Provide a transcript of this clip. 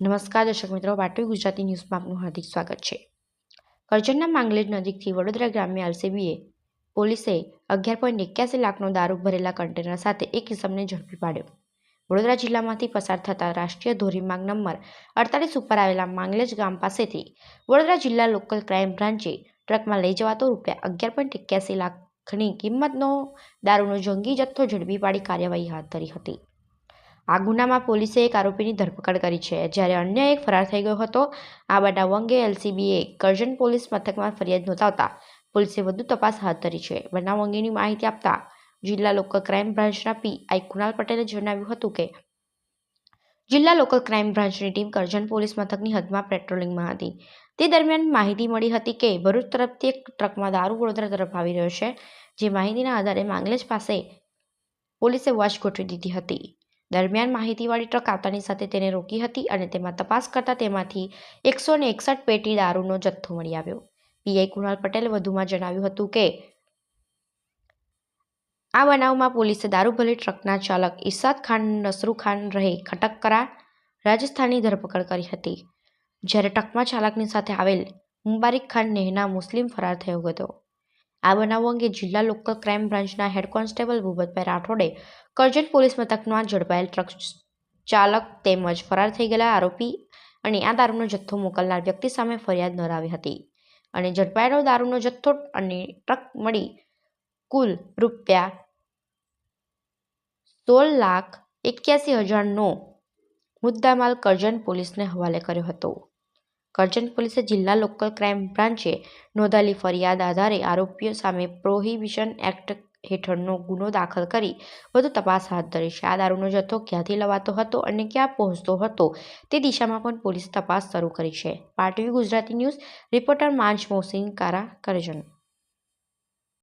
નમસ્કાર, દર્શક મિત્રો. પાટવી ગુજરાતી ન્યૂઝમાં આપનું હાર્દિક સ્વાગત છે. કરજણના માંગલેજ નજીકથી વડોદરા ગ્રામ્ય આરસીબીએ પોલીસે અગિયાર પોઈન્ટ એક્યાસી લાખનો દારૂ ભરેલા કન્ટેનર સાથે એક કિસમને ઝડપી પાડ્યો. વડોદરા જિલ્લામાંથી પસાર થતા રાષ્ટ્રીય ધોરીમાર્ગ નંબર અડતાલીસ ઉપર આવેલા માંગલેજ ગામ પાસેથી વડોદરા જિલ્લા લોકલ ક્રાઇમ બ્રાન્ચે ટ્રકમાં લઈ જવાતો રૂપિયા અગિયાર પોઈન્ટ એક્યાસી લાખની કિંમતનો દારૂનો જંગી જથ્થો ઝડપી પાડી કાર્યવાહી હાથ ધરી હતી. આ ગુનામાં પોલીસે એક આરોપીની ધરપકડ કરી છે. જ્યારે અન્ય એક ફરાર થઈ ગયો હતો, આ બનાવ અંગે એલસીબીએ કરજણ પોલીસ મથકમાં ફરિયાદ નોંધાવતા પોલીસે વધુ તપાસ હાથ ધરી છે. બનાવ અંગેની માહિતી આપતા જિલ્લા લોકલ ક્રાઇમ બ્રાન્ચના પીઆઈ કુણાલ પટેલે જણાવ્યું હતું કે, જિલ્લા લોકલ ક્રાઇમ બ્રાન્ચની ટીમ કરજણ પોલીસ મથકની હદમાં પેટ્રોલિંગમાં હતી. તે દરમિયાન માહિતી મળી હતી કે, ભરૂચ તરફથી એક ટ્રકમાં દારૂ વડોદરા તરફ આવી રહ્યો છે, જે માહિતીના આધારે માંગલેજ પાસે પોલીસે વોચ ગોઠવી દીધી હતી. દરમિયાન માહિતીવાળી ટ્રક આવતાની સાથે તેને રોકી હતી અને તેમાં તપાસ કરતાં તેમાંથી એકસો ને એકસઠ પેટી દારૂનો જથ્થો મળી આવ્યો. પીઆઈ કુણાલ પટેલે વધુમાં જણાવ્યું હતું કે, આ બનાવમાં પોલીસે દારૂ ભરેલી ટ્રકના ચાલક ઇસાદ ખાન, નસરુ ખાન રહે ખટકકરા રાજસ્થાનની ધરપકડ કરી હતી. જ્યારે ટ્રકમાં ચાલકની સાથે આવેલ મુબારિક ખાન નેહના મુસ્લિમ ફરાર થયો હતો. આ બનાવ અંગે જિલ્લા લોકલ ક્રાઇમ બ્રાન્ચના હેડ કોન્સ્ટેબલ ભૂપતભાઈ રાઠોડે કરજણ પોલીસ મથકમાં ઝડપાયેલ ટ્રક ચાલક તેમજ ફરાર થઈ ગયેલા આરોપી અને આ દારૂનો જથ્થો મોકલનાર વ્યક્તિ સામે ફરિયાદ નોંધાવી હતી. અને ઝડપાયેલો દારૂનો જથ્થો અને ટ્રક મળી કુલ રૂપિયા સોળ લાખ એક્યાસી હજારનો મુદ્દામાલ કરજણ પોલીસને હવાલે કર્યો હતો. કરજણ પોલીસે જિલ્લા લોકલ ક્રાઇમ બ્રાન્ચે નોંધાયેલી ફરિયાદ આધારે આરોપીઓ સામે પ્રોહિબિશન એક્ટ હેઠળનો ગુનો દાખલ કરી વધુ તપાસ હાથ ધરી છે. આ દારૂનો જથ્થો ક્યાંથી લવાતો હતો અને ક્યાં પહોંચતો હતો તે દિશામાં પણ પોલીસ તપાસ શરૂ કરી છે. પાટવી ગુજરાતી ન્યૂઝ, રિપોર્ટર માંચ મોહસિન, કારા કરજણ.